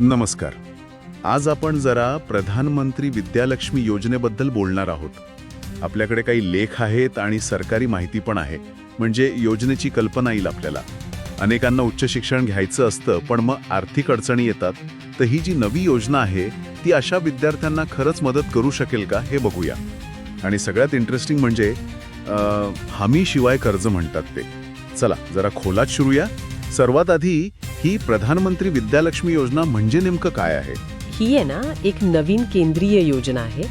नमस्कार. आज आपण जरा प्रधानमंत्री विद्यालक्ष्मी योजनेबद्दल बोलणार आहोत. आपल्याकडे काही लेख आहेत आणि सरकारी माहिती पण आहे. म्हणजे योजनेची कल्पना येईल आपल्याला. अनेकांना उच्च शिक्षण घ्यायचं असतं पण मग आर्थिक अडचणी येतात. तर ही जी नवी योजना आहे ती अशा विद्यार्थ्यांना खरंच मदत करू शकेल का हे बघूया. आणि सगळ्यात इंटरेस्टिंग म्हणजे हमीशिवाय कर्ज म्हणतात ते. चला जरा खोलात शिरूया. सर्वात आधी ही प्रधानमंत्री विद्यालक्ष्मी योजना म्हणजे नेमकं काय आहे? ही आहे ना एक नवीन केंद्रीय योजना आहे.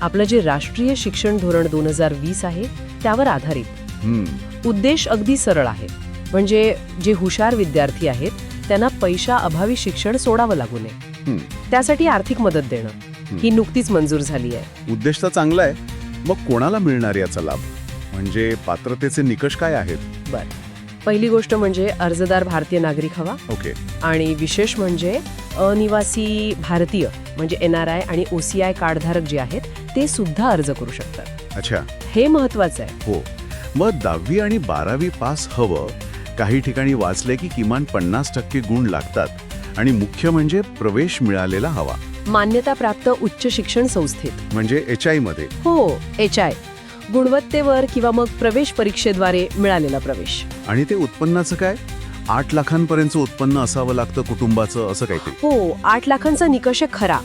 आपलं जे राष्ट्रीय शिक्षण धोरण दोन हजार वीस आहे त्यावर आधारित. उद्देश अगदी सरळ आहे. म्हणजे जे हुशार विद्यार्थी आहेत त्यांना पैशा अभावी शिक्षण सोडावं लागू नये. त्यासाठी आर्थिक मदत देणं. ही नुकतीच मंजूर झाली आहे. उद्देश तर चांगला आहे. मग कोणाला मिळणार याचा लाभ? म्हणजे पात्रतेचे निकष काय आहेत? बर. पहिली गोष्ट म्हणजे अर्जदार भारतीय नागरिक हवा. ओके. आणि विशेष म्हणजे अनिवासी भारतीय म्हणजे एन आर आय आणि ओ सी आय कार्डधारक जे आहेत ते सुद्धा अर्ज करू शकतात. अच्छा. हे महत्वाचं आहे. हो. मग दहावी आणि बारावी पास हवं काही ठिकाणी वाचले की किमान पन्नास टक्के गुण लागतात आणि मुख्य म्हणजे प्रवेश मिळालेला हवा. मान्यताप्राप्त उच्च शिक्षण संस्थेत. म्हणजे एच आयमध्ये. हो एच आय. गुणवत्तेवर किंवा मग प्रवेश परीक्षेद्वारे मिळालेला प्रवेश. आणि ते उत्पन्नाचं काय? आठ लाखांपर्यंतचं उत्पन्न असावं लागतं कुटुंबाचं असं काहीतरी. हो आठ लाखांचा निकष खरा.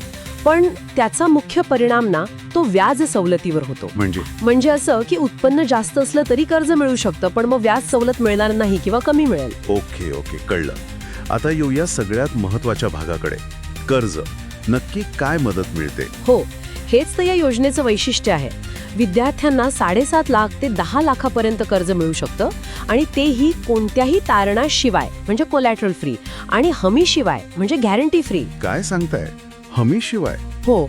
पण त्याचा मुख्य परिणाम ना तो व्याज सवलतीवर होतो. म्हणजे? म्हणजे असं की उत्पन्न जास्त असलं तरी कर्ज मिळू शकतं पण मग व्याज सवलत मिळणार नाही किंवा कमी मिळेल. ओके ओके कळलं. आता येऊया सगळ्यात महत्त्वाच्या भागाकडे. कर्ज. नक्की काय मदत मिळते? हो हेच तर या योजनेचं वैशिष्ट्य आहे. विद्यार्थ्यांना साडेसात लाख ते दहा लाखापर्यंत कर्ज मिळू शकतं आणि तेही कोणत्याही तारणाशिवाय म्हणजे कोलॅटरल फ्री आणि हमी शिवाय म्हणजे गॅरंटी फ्री काय सांगताय? हमी शिवाय हो.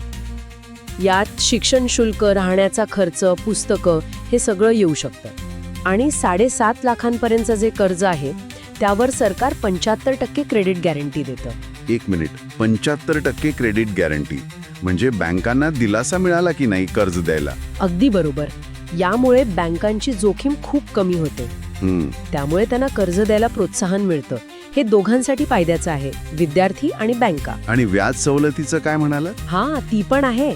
यात शिक्षण शुल्क राहण्याचा खर्च पुस्तकं हे सगळं येऊ शकतं. आणि साडेसात लाखांपर्यंतचं जे कर्ज आहे त्यावर सरकार पंच्याहत्तर टक्के क्रेडिट गॅरंटी देतं. एक मिनिट. पंच्याहत्तर टक्के क्रेडिट गॅरंटी म्हणजे बँकांना दिलासा मिळाला की नाही कर्ज द्यायला? अगदी बरोबर. यामुळे बँकांची जोखीम खूप कमी होते. हम्म, त्यामुळे त्यांना कर्ज द्यायला प्रोत्साहन मिळतं. हे दोघांसाठी फायद्याचं आहे विद्यार्थी आणि बँका. आणि व्याज सवलतीचं काय म्हणाला हा ती पण आहे.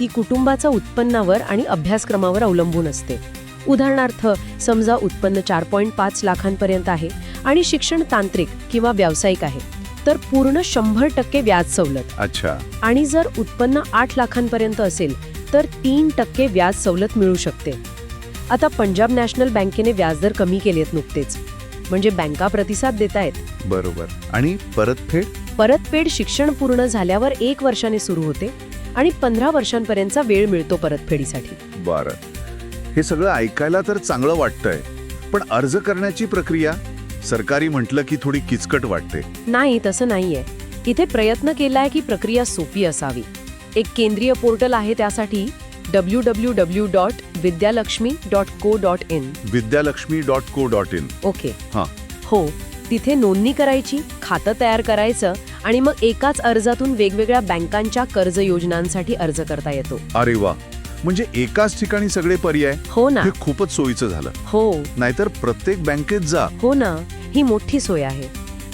ती कुटुंबाचा उत्पन्नावर आणि अभ्यासक्रमावर अवलंबून असते. उदाहरणार्थ समजा उत्पन्न चार पॉईंट पाच लाखांपर्यंत आहे आणि शिक्षण तांत्रिक किंवा व्यावसायिक आहे. तर पूर्ण शंभर टक्के व्याज सवलत. अच्छा. आणि जर उत्पन्न आठ लाखांपर्यंत असेल तर तीन टक्के व्याज सवलत मिळू शकते. आता पंजाब नॅशनल बँकेने व्याजदर कमी केलेत नुकतेच. म्हणजे बँका प्रतिसाद देत आहेत बरोबर. आणि परतफेड परतफेड शिक्षण पूर्ण झाल्यावर एक वर्षाने सुरू होते आणि पंधरा वर्षांपर्यंतचा वेळ मिळतो परतफेडीसाठी बरं. हे सगळं ऐकायला तर चांगलं वाटतंय. पण अर्ज करण्याची प्रक्रिया? सरकारी म्हटलं की थोडी किचकट वाटते. नाही तसं नाहीये. इथे प्रयत्न केलाय की प्रक्रिया सोपी असावी. एक केंद्रीय पोर्टल आहे त्यासाठी W W W dot Vidyalakshmi dot co dot in. Vidyalakshmi dot co dot in okay. हां. हो तिथे नोंदणी करायची खातं तयार करायचं आणि मग एकाच अर्जातून वेगवेगळ्या बँकांच्या कर्ज योजनांसाठी अर्ज करता येतो. अरे वा. म्हणजे एकाच ठिकाणी सगळे पर्याय हो ना. हे खूपच सोयीचं झालं. हो. नाहीतर प्रत्येक बँकेत जा. हो ना. ही मोठी सोय आहे.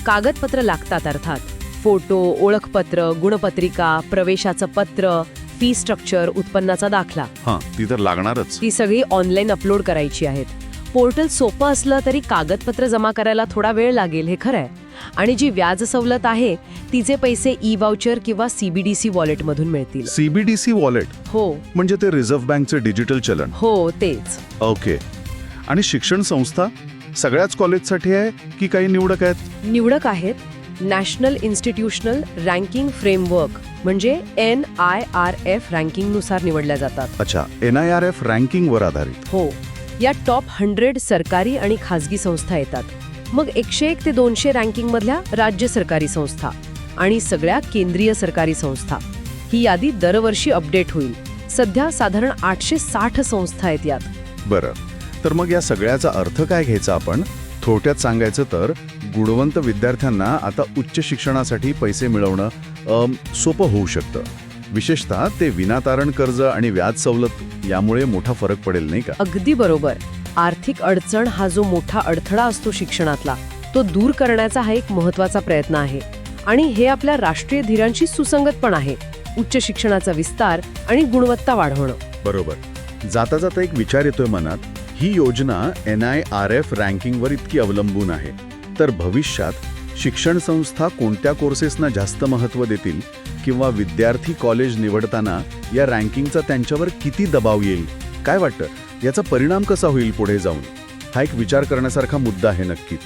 कागदपत्र लागतात अर्थात. फोटो ओळखपत्र गुणपत्रिका प्रवेशाचं पत्र फी स्ट्रक्चर उत्पन्नाचा दाखला. हां ती तर लागणारच. ती सगळी ऑनलाईन अपलोड करायची आहेत. पोर्टल सोपं असलं तरी कागदपत्र जमा करायला थोडा वेळ लागेल हे खरं आहे. आणि जी व्याज सवलत आहे तिचे पैसे ई वाउचर किंवा सीबीडीसी वॉलेटमधून मिळतील. सीबीडीसी वॉलेट हो. म्हणजे ते रिझर्व्ह बँकचे डिजिटल चलन? हो तेच. ओके आणि शिक्षण संस्था सगळ्याच कॉलेजसाठी आहे की काही निवडक आहेत? निवडक आहेत नॅशनल इन्स्टिट्यूशनल रँकिंग फ्रेमवर्क म्हणजे एन आय आर एफ रँकिंगनुसार निवडल्या जातात. अच्छा एन आय आर एफ रँकिंगवर आधारित. हो. या टॉप हंड्रेड सरकारी आणि खाजगी संस्था येतात. मग एकशे एक ते दोनशे रँकिंगमधल्या राज्य सरकारी संस्था आणि सगळ्या केंद्रीय सरकारी संस्था. ही यादी दरवर्षी अपडेट होईल. सध्या साधारण आठशे साठ संस्था आहेत यात. बरं. तर मग या सगळ्याचा अर्थ काय घ्यायचा आपण? थोड्यात सांगायचं तर गुणवंत विद्यार्थ्यांना आता उच्च शिक्षणासाठी पैसे मिळवणं सोपं होऊ शकतं. विशेषतः ते विनातारण कर्ज आणि व्याज सवलत यामुळे मोठा फरक पडेल नाही का? अगदी बरोबर. आर्थिक अडचण हा जो मोठा अडथळा असतो शिक्षणातला तो दूर करण्याचा हा एक महत्त्वाचा प्रयत्न आहे. आणि हे आपल्या राष्ट्रीय धीरांशी सुसंगत पण आहे. उच्च शिक्षणाचा विस्तार आणि गुणवत्ता वाढवणं. बरोबर. जाता जाता एक विचार येतोय मनात ही योजना एन आय आर एफ रँकिंगवर इतकी अवलंबून आहे. तर भविष्यात शिक्षण संस्था कोणत्या कोर्सेसना जास्त महत्त्व देतील किंवा विद्यार्थी कॉलेज निवडताना या रँकिंगचा त्यांच्यावर किती दबाव येईल? काय वाटतं? याचा परिणाम कसा होईल पुढे जाऊन? हा एक विचार करण्यासारखा मुद्दा आहे नक्की.